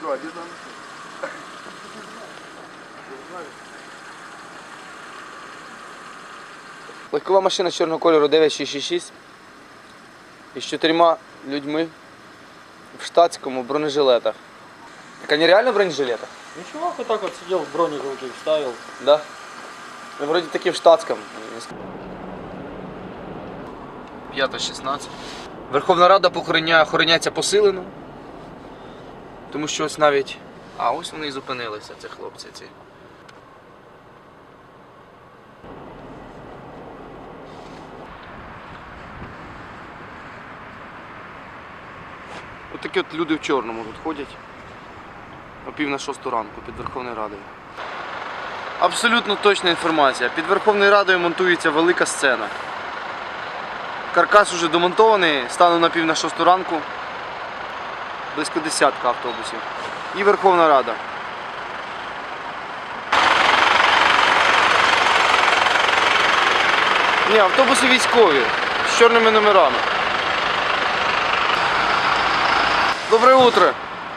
Два, один надо. Легкова машина чорного кольору 966 із чотирма людьми в штатському бронежилетах. Так вони реально в бронежилетах? Ну чувак отак от вот сидел в броник руки вставил. Да. Ну вроде таки в штатском. 5.16. Верховна Рада охороняється посилено. Тому що ось навіть. А, ось вони і зупинилися, ці хлопці ці. Ось такі от люди в чорному тут ходять. О пів на шосту ранку під Верховною Радою. Абсолютно точна інформація. Під Верховною Радою монтується велика сцена. Каркас уже домонтований, станом на пів на шосту ранку. Близько десятка автобусів. І Верховна Рада. Ні, автобуси військові з чорними номерами. Доброе утро.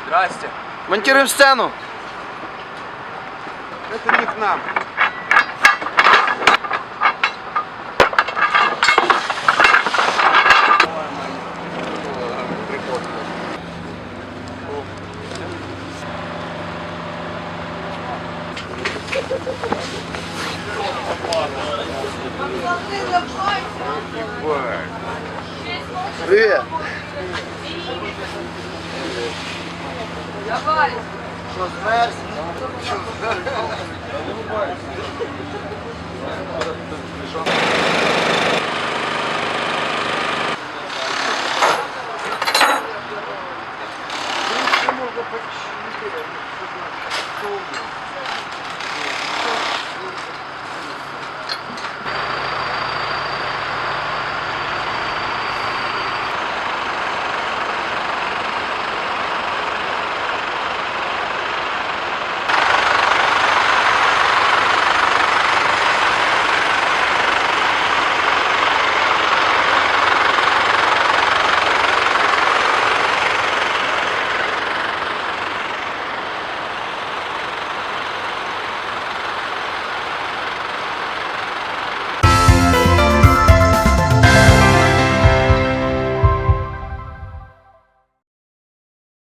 Здрасте. Монтируем сцену. Это не к нам. Привет! Давай! Что, знаешь?